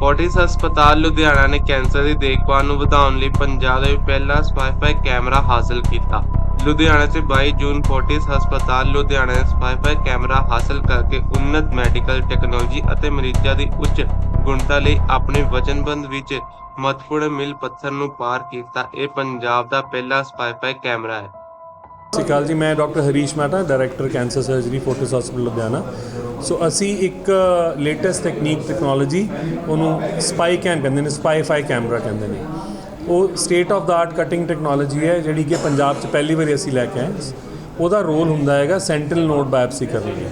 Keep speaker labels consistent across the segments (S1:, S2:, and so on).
S1: Fortis ਹਸਪਤਾਲ ਲੁਧਿਆਣਾ ਨੇ cancer ਦੀ ਦੇਖਭਾਲ ਨੂੰ ਵਧਾਉਣ ਲਈ ਪੰਜਾਬ ਦੇ ਪਹਿਲਾ ਸਪਾਈਫਾਈ ਕੈਮਰਾ ਹਾਸਲ ਕੀਤਾ। ਲੁਧਿਆਣਾ 'ਚ 22 ਜੂਨ ਫੋਰਟਿਸ ਹਸਪਤਾਲ ਲੁਧਿਆਣਾ ਨੇ ਸਪਾਈਫਾਈ ਕੈਮਰਾ ਹਾਸਲ ਕਰਕੇ ਉન્નਤ ਮੈਡੀਕਲ ਟੈਕਨੋਲੋਜੀ ਅਤੇ ਮਰੀਜ਼ਾਂ ਦੀ ਉੱਚ ਗੁਣਤਾ ਲਈ ਆਪਣੇ ਵਚਨਬੰਧ ਵਿੱਚ ਮਹੱਤਵਪੂਰਨ ਮਿਲ ਪੱਥਰ ਨੂੰ ਪਾਰ ਕੀਤਾ। ਇਹ ਪੰਜਾਬ ਦਾ ਪਹਿਲਾ ਸਪਾਈਫਾਈ ਕੈਮਰਾ ਹੈ।
S2: ਸਤਿ ਸ਼੍ਰੀ ਅਕਾਲ ਜੀ, ਮੈਂ doctor Harish Mata director cancer surgery Fortis hospital Ludhiana. So ਅਸੀਂ ਇੱਕ ਲੇਟੈਸਟ ਟੈਕਨੀਕ ਟੈਕਨੋਲੋਜੀ ਉਹਨੂੰ ਸਪਾਈ ਕੈਮ ਕਹਿੰਦੇ ਨੇ ਸਪਾਈਫਾਈ ਕੈਮਰਾ ਕਹਿੰਦੇ ਨੇ। ਉਹ state of the art cutting technology ਹੈ, ਜਿਹੜੀ ਕਿ ਪੰਜਾਬ 'ਚ ਪਹਿਲੀ ਵਾਰੀ ਅਸੀਂ ਲੈ ਕੇ ਆਏ ਉਹਦਾ ਰੋਲ ਹੁੰਦਾ ਹੈਗਾ ਸੈਂਟਰਲ ਨੋਡ ਬਾਇਪਸੀ ਕਰਨ ਲਈ।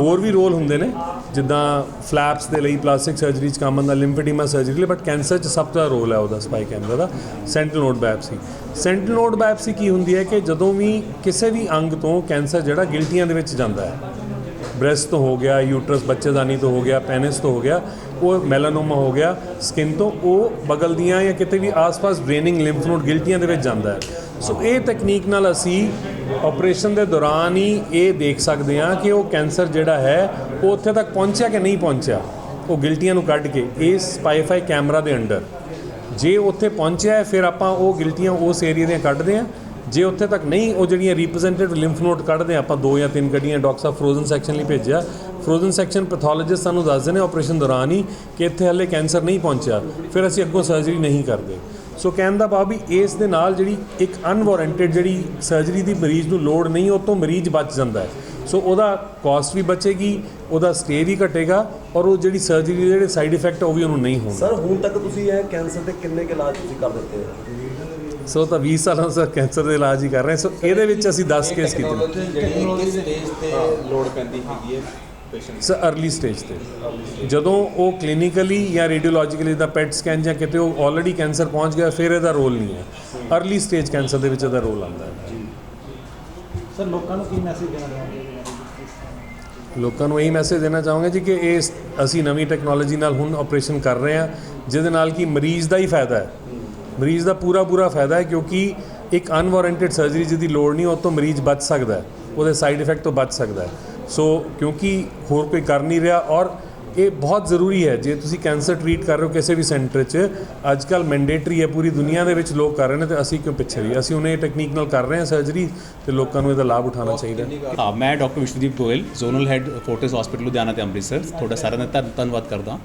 S2: ਹੋਰ ਵੀ ਰੋਲ ਹੁੰਦੇ ਨੇ। ਜਿੱਦਾਂ ਫਲੈਪਸ ਦੇ ਲਈ ਪਲਾਸਟਿਕ ਸਰਜਰੀ 'ਚ ਕੰਮ ਆਉਂਦਾ ਲਿੰਫੇਡੀਮਾ ਸਰਜਰੀ ਲਈ ਬਟ ਕੈਂਸਰ 'ਚ ਸਭ ਤੋਂ ਰੋਲ ਹੈ ਉਹਦਾ ਸਪਾਈ ਕੈਮਰਾ ਦਾ central node biopsy central node biopsy ਕੀ ਹੁੰਦੀ ਹੈ ਕਿ ਜਦੋਂ ਵੀ ਕਿਸੇ ਵੀ ਅੰਗ ਤੋਂ ਕੈਂਸਰ ਜਿਹੜਾ ਗਿਲਟੀਆਂ ਦੇ ਵਿੱਚ ਜਾਂਦਾ ਹੈ ਬ੍ਰੈਸਟ ਤੋਂ ਹੋ ਗਿਆ ਯੂਟਰਸ ਬੱਚੇਦਾਨੀ ਤੋਂ ਹੋ ਗਿਆ ਪੈਨਿਸ ਤੋਂ ਹੋ ਗਿਆ, ਉਹ ਮੈਲਾਨੋਮਾ ਹੋ ਗਿਆ ਸਕਿਨ ਤੋਂ, ਉਹ ਬਗਲ ਦੀਆਂ ਜਾਂ ਕਿਤੇ ਵੀ ਆਸ-ਪਾਸ ਡਰੇਨਿੰਗ ਲਿੰਫ ਨੋਡ ਗਿਲਟੀਆਂ ਦੇ ਵਿੱਚ ਜਾਂਦਾ ਹੈ। ਸੋ ਇਹ ਤਕਨੀਕ ਨਾਲ ਅਸੀਂ ਆਪਰੇਸ਼ਨ ਦੇ ਦੌਰਾਨ ਹੀ ਇਹ ਦੇਖ ਸਕਦੇ ਹਾਂ ਕਿ ਉਹ ਕੈਂਸਰ ਜਿਹੜਾ ਹੈ, ਉਹ ਉੱਥੇ ਤੱਕ ਪਹੁੰਚਿਆ ਕਿ ਨਹੀਂ ਪਹੁੰਚਿਆ? ਉਹ ਗਿਲਟੀਆਂ ਨੂੰ ਕੱਢ ਕੇ ਇਸ ਸਪਾਈਫਾਈ ਕੈਮਰਾ ਦੇ ਅੰਡਰ ਜੇ ਉੱਥੇ ਪਹੁੰਚਿਆ ਹੈ, ਫਿਰ ਆਪਾਂ ਉਹ ਗਿਲਟੀਆਂ ਉਸ ਏਰੀਆ ਦੀਆਂ ਕੱਢਦੇ ਹਾਂ। ਜੇ ਉੱਥੇ ਤੱਕ ਨਹੀਂ, ਉਹ ਜਿਹੜੀਆਂ ਰਿਪਰੈਜ਼ੈਂਟੇਟਿਵ ਲਿੰਫ ਨੋਡ ਕੱਢਦੇ ਹਾਂ, ਆਪਾਂ ਦੋ ਜਾਂ ਤਿੰਨ ਗੱਡੀਆਂ ਡਾਕਟਰ ਸਾਹਿਬ ਫਰੋਜ਼ਨ ਸੈਕਸ਼ਨ ਲਈ ਭੇਜਿਆ। ਫਰੋਜ਼ਨ ਸੈਕਸ਼ਨ ਪੈਥੋਲੋਜਿਸਟ ਸਾਨੂੰ ਦੱਸਦੇ ਨੇ ਆਪਰੇਸ਼ਨ ਦੌਰਾਨ ਹੀ ਕਿ ਇੱਥੇ ਹਲੇ ਕੈਂਸਰ ਨਹੀਂ ਪਹੁੰਚਿਆ। ਫਿਰ ਅਸੀਂ ਅੱਗੋਂ ਸਰਜਰੀ ਨਹੀਂ ਕਰਦੇ। ਸੋ ਕਹਿਣ ਦਾ ਭਾਵ ਵੀ ਇਸ ਦੇ ਨਾਲ ਜਿਹੜੀ ਇੱਕ ਅਨਵਾਰੰਟਡ ਜਿਹੜੀ ਸਰਜਰੀ ਦੀ ਮਰੀਜ਼ ਨੂੰ ਲੋੜ ਨਹੀਂ ਉਹ ਤੋਂ ਮਰੀਜ਼ ਬਚ ਜਾਂਦਾ ਹੈ ਸੋ ਉਹਦਾ ਕਾਸਟ ਵੀ ਬਚੇਗੀ ਉਹਦਾ ਸਟੇ ਵੀ ਘਟੇਗਾ ਔਰ ਉਹ ਜਿਹੜੀ ਸਰਜਰੀ ਦੇ ਜਿਹੜੇ ਸਾਈਡ ਇਫੈਕਟ ਉਹ ਵੀ ਉਹਨੂੰ ਨਹੀਂ ਹੋਣਗੇ
S3: ਸਰ ਹੁਣ ਤੱਕ ਤੁਸੀਂ ਇਹ ਕੈਂਸਰ ਦੇ ਕਿੰਨੇ ਕੁ ਇਲਾਜ ਤੁਸੀਂ ਕਰ ਦਿੱਤੇ ਹੋ
S2: ਸੋ ਤਾਂ 20 ਸਾਲਾਂ ਤੋਂ ਕੈਂਸਰ ਦੇ ਇਲਾਜ ਹੀ ਕਰ ਰਹੇ ਹਾਂ। ਸੋ ਇਹਦੇ ਵਿੱਚ ਅਸੀਂ 10 ਕੇਸ ਕੀਤੇ ਨੇ।
S4: ਜਿਹੜੀ ਕਿਸ ਸਟੇਜ ਤੇ ਲੋੜ ਪੈਂਦੀ ਹੈਗੀ ਹੈ
S2: ਸਰ ਅਰਲੀ ਸਟੇਜ ਤੇ। ਜਦੋਂ ਉਹ ਕਲੀਨਿਕਲੀ ਜਾਂ ਰੇਡੀਓਲੋਜੀਕਲੀ ਦਾ ਪੈਟ ਸਕੈਨ ਜਾਂ ਕਿਤੇ ਉਹ ਆਲਰੇਡੀ ਕੈਂਸਰ ਪਹੁੰਚ ਗਿਆ ਫਿਰ ਇਹਦਾ ਰੋਲ ਨਹੀਂ ਹੈ। ਅਰਲੀ ਸਟੇਜ ਕੈਂਸਰ ਦੇ ਵਿੱਚ ਇਹਦਾ ਰੋਲ ਆਉਂਦਾ ਹੈ।
S5: ਸਰ ਲੋਕਾਂ ਨੂੰ ਕੀ ਮੈਸੇਜ ਦੇਣਾ ਚਾਹੁੰਦੇ
S2: ਲੋਕਾਂ ਨੂੰ ਇਹੀ ਮੈਸੇਜ ਦੇਣਾ ਚਾਹਾਂਗੇ ਜੀ ਕਿ ਇਹ ਅਸੀਂ ਨਵੀਂ ਟੈਕਨੋਲੋਜੀ ਨਾਲ ਹੁਣ ਆਪਰੇਸ਼ਨ ਕਰ ਰਹੇ ਹਾਂ ਜਿਹਦੇ ਨਾਲ ਕਿ ਮਰੀਜ਼ ਦਾ ਹੀ ਫਾਇਦਾ ਹੈ। ਮਰੀਜ਼ ਦਾ ਪੂਰਾ ਪੂਰਾ ਫਾਇਦਾ ਹੈ ਕਿਉਂਕਿ ਇੱਕ ਅਨਵਾਰੰਟਡ ਸਰਜਰੀ ਜਿਹਦੀ ਲੋੜ ਨਹੀਂ ਉਹ ਤੋਂ ਮਰੀਜ਼ ਬਚ ਸਕਦਾ ਹੈ। ਉਹਦੇ ਸਾਈਡ ਇਫੈਕਟ ਤੋਂ ਬਚ ਸਕਦਾ ਹੈ। ਸੋ ਕਿਉਂਕਿ ਹੋਰ ਕੋਈ ਕਰ ਨਹੀਂ ਰਿਹਾ ਔਰ ਇਹ ਬਹੁਤ ਜ਼ਰੂਰੀ ਹੈ ਜੇ ਤੁਸੀਂ ਕੈਂਸਰ ਟਰੀਟ ਕਰ ਰਹੇ ਹੋ ਕਿਸੇ ਵੀ ਸੈਂਟਰ 'ਚ ਅੱਜ ਕੱਲ ਮੈਂਡੇਟਰੀ ਹੈ ਪੂਰੀ ਦੁਨੀਆ ਦੇ ਵਿੱਚ ਲੋਕ ਕਰ ਰਹੇ ਨੇ ਤੇ ਅਸੀਂ ਕਿਉਂ ਪਿੱਛੇ ਰਹੀ ਅਸੀਂ ਉਹਨੇ ਟੈਕਨੀਕ ਨਾਲ ਕਰ ਰਹੇ ਹਾਂ ਸਰਜਰੀ ਤੇ ਲੋਕਾਂ ਨੂੰ ਇਹਦਾ ਲਾਭ ਉਠਾਉਣਾ ਚਾਹੀਦਾ ਹੈ
S6: ਮੈਂ doctor Vishwadeep Goyal zonal head Fortis hospital Ludhiana ਤੇ ਅੰਮ੍ਰਿਤਸਰ ਤੁਹਾਡਾ ਸਾਰਿਆਂ ਦਾ ਧੰਨ- ਧੰਨਵਾਦ ਕਰਦਾ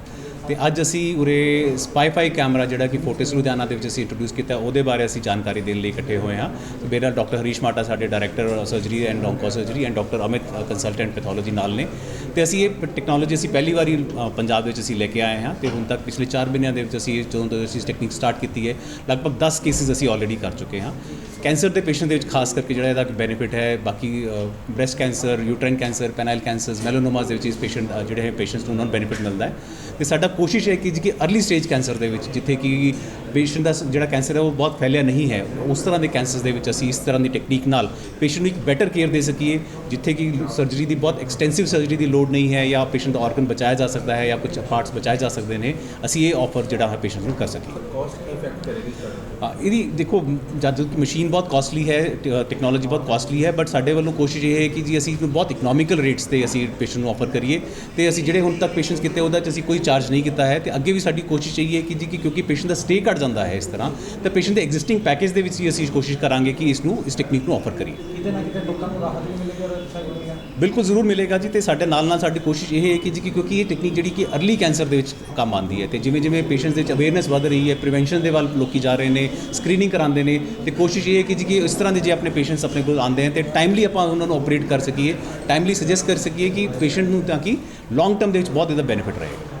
S6: ਤੇ ਅੱਜ ਅਸੀਂ ਉਰੇ ਸਪਾਈਫਾਈ ਕੈਮਰਾ ਜਿਹੜਾ ਕਿ ਫੋਰਟਿਸ ਲੁਧਿਆਣਾ ਦੇ ਵਿੱਚ ਅਸੀਂ ਇੰਟਰੋਡਿਊਸ ਕੀਤਾ ਉਹਦੇ ਬਾਰੇ ਅਸੀਂ ਜਾਣਕਾਰੀ ਦੇਣ ਲਈ ਇਕੱਠੇ ਹੋਏ ਹਾਂ। ਤੇ ਮੇਰਾ ਡਾਕਟਰ ਹਰੀਸ਼ ਮਾਟਾ ਸਾਡੇ director surgery and onco surgery and doctor Amit consultant pathology ਨਾਲ ਨੇ। ਤੇ ਅਸੀਂ ਇਹ ਟੈਕਨੋਲੋਜੀ ਅਸੀਂ ਪਹਿਲੀ ਵਾਰੀ ਅ, ਪੰਜਾਬ ਵਿੱਚ ਅਸੀਂ ਲੈ ਕੇ ਆਏ ਹਾਂ ਤੇ ਹੁਣ ਤੱਕ ਪਿਛਲੇ 4 ਮਹੀਨਿਆਂ ਦੇ ਵਿੱਚ ਅਸੀਂ ਜਦੋਂ ਤੋਂ ਅਸੀਂ ਟੈਕਨੀਕ ਸਟਾਰਟ ਕੀਤੀ ਹੈ ਲਗਭਗ 10 ਕੇਸਿਸ ਅਸੀਂ ਆਲਰੇਡੀ ਕਰ ਚੁੱਕੇ ਹਾਂ। ਕੈਂਸਰ ਦੇ ਪੇਸ਼ੈਂਟ ਦੇ ਵਿੱਚ ਖਾਸ ਕਰਕੇ ਜਿਹੜਾ ਇਹਦਾ ਬੈਨੀਫਿਟ ਹੈ ਬਾਕੀ breast cancer uterine cancer penile cancers melanomas ਦੇ ਵਿੱਚ ਇਸ ਪੇਸ਼ੈਂਟ ਜਿਹੜੇ ਹੈ ਪੇਸ਼ੈਂਟਸ ਨੂੰ ਉਹਨਾਂ ਨੂੰ ਬੈਨੀਫਿਟ ਮਿਲਦਾ ਹੈ। ਤੇ ਸਾਡਾ ਕੋਸ਼ਿਸ਼ ਹੈ ਕਿ ਜੀ ਕਿ ਅਰਲੀ ਸਟੇਜ ਕੈਂਸਰ ਦੇ ਵਿੱਚ ਜਿੱਥੇ ਕਿ ਪੇਸ਼ੈਂਟ ਦਾ ਜਿਹੜਾ ਕੈਂਸਰ ਹੈ ਉਹ ਬਹੁਤ ਫੈਲਿਆ ਨਹੀਂ ਹੈ ਉਸ ਤਰ੍ਹਾਂ ਦੇ ਕੈਂਸਰਸ ਦੇ ਵਿੱਚ ਅਸੀਂ ਇਸ ਤਰ੍ਹਾਂ ਦੀ ਟੈਕਨੀਕ ਨਾਲ ਪੇਸ਼ੈਂਟ ਨੂੰ ਇੱਕ ਬੈਟਰ ਕੇਅਰ ਦੇ ਸਕੀਏ ਜਿੱਥੇ ਕਿ ਸਰਜਰੀ ਦੀ ਬਹੁਤ ਐਕਸਟੈਂਸਿਵ ਸਰਜਰੀ ਦੀ ਲੋੜ ਨਹੀਂ ਹੈ ਜਾਂ ਪੇਸ਼ੈਂਟ ਦਾ ਆਰਗਨ ਬਚਾਇਆ ਜਾ ਸਕਦਾ ਹੈ ਜਾਂ ਕੁਝ ਪਾਰਟਸ ਬਚਾਏ ਜਾ ਸਕਦੇ ਨੇ ਅਸੀਂ ਇਹ ਆਫਰ ਜਿਹੜਾ ਹੈ ਪੇਸ਼ੈਂਟ ਨੂੰ ਕਰ ਸਕੀਏ।
S4: ਕਾਸਟ ਕੀ ਇਫੈਕਟ ਕਰੇਗੀ ਸਰ
S6: ਇਹਦੀ ਦੇਖੋ ਜਦ ਮਸ਼ੀਨ ਬਹੁਤ ਕਾਸਟਲੀ ਹੈ ਟੈਕਨੋਲੋਜੀ ਬਹੁਤ ਕਾਸਟਲੀ ਹੈ ਬਟ ਸਾਡੇ ਵੱਲੋਂ ਕੋਸ਼ਿਸ਼ ਇਹ ਹੈ ਕਿ ਜੀ ਅਸੀਂ ਬਹੁਤ ਇਕਨੋਮਿਕਲ ਰੇਟਸ ਤੇ ਅਸੀਂ ਪੇਸ਼ੈਂਟ ਨੂੰ ਆਫਰ ਕਰੀਏ ਤੇ ਅਸੀਂ ਜਿਹੜੇ ਹੁਣ ਤੱਕ ਪੇਸ਼ੈਂਟਸ ਕੀਤੇ ਉਹਦਾ 'ਚ ਅਸੀਂ ਕੋਈ ਚਾਰਜ ਨਹੀਂ ਕੀਤਾ ਹੈ ਤੇ ਅੱਗੇ ਵੀ ਸਾਡੀ ਕੋਸ਼ਿਸ਼ ਇਹੀ ਹੈ ਕਿ ਜੀ ਕਿ ਕਿਉਂਕਿ ਪੇਸ਼ੈਂਟ ਦਾ ਸਟੇ ਘਟ ਜਾਂਦਾ ਹੈ ਇਸ ਤਰ੍ਹਾਂ ਤੇ ਪੇਸ਼ੈਂਟ ਦੇ ਐਗਜ਼ਿਸਟਿੰਗ ਪੈਕੇਜ ਦੇ ਵਿੱਚ ਹੀ ਅਸੀਂ ਕੋਸ਼ਿਸ਼ ਕਰਾਂਗੇ ਕਿ ਇਸ ਨੂੰ ਇਸ ਟੈਕਨੀਕ ਨੂੰ ਆਫਰ ਕਰੀਏ।
S5: ਕਿਤੇ ਨਾ ਕਿਤੇ ਲੋਕਾਂ ਨੂੰ ਰਾਹਤ ਵੀ ਮਿਲੇਗੀ ਔਰ ਅੱਛਾ
S6: ਬਿਲਕੁਲ ਜ਼ਰੂਰ ਮਿਲੇਗਾ ਜੀ ਤੇ ਸਾਡੇ ਨਾਲ ਨਾਲ ਸਾਡੀ ਕੋਸ਼ਿਸ਼ ਇਹ ਹੈ ਕਿ ਜੀ ਕਿ ਕਿਉਂਕਿ ਇਹ ਟੈਕਨੀਕ ਜਿਹੜੀ ਕਿ ਅਰਲੀ ਕੈਂਸਰ ਦੇ ਵਿੱਚ ਕੰਮ ਆਉਂਦੀ ਹੈ ਤੇ ਜਿਵੇਂ ਜਿਵੇਂ ਪੇਸ਼ੈਂਟਸ ਦੇ ਵਿੱਚ ਅਵੇਅਰਨੈਸ ਵਧ ਰਹੀ ਹੈ ਪ੍ਰੀਵੈਂਸ਼ਨ ਦੇ ਵੱਲ ਲੋਕੀ ਜਾ ਰਹੇ ਨੇ ਸਕਰੀਨਿੰਗ ਕਰਾਉਂਦੇ ਨੇ ਤੇ ਕੋਸ਼ਿਸ਼ ਇਹ ਕਿ ਜੀ ਕਿ ਇਸ ਤਰ੍ਹਾਂ ਦੇ ਜੇ ਆਪਣੇ ਪੇਸ਼ੈਂਟਸ ਆਪਣੇ ਕੋਲ ਆਉਂਦੇ ਹਨ ਤੇ ਟਾਈਮਲੀ ਆਪਾਂ ਉਹਨਾਂ ਨੂੰ ਆਪਰੇਟ ਕਰ ਸਕੀਏ ਟਾਈਮਲੀ ਸੁਜੈਸਟ ਕਰ ਸਕੀਏ ਕਿ ਪੇਸ਼ੈਂਟ ਨੂੰ ਤਾਂ ਕਿ ਲੌਂਗ ਟਰਮ ਦੇ ਵਿੱਚ ਬਹੁਤ ਜ਼ਿਆਦਾ ਬੈਨੀਫਿਟ ਰਹੇਗਾ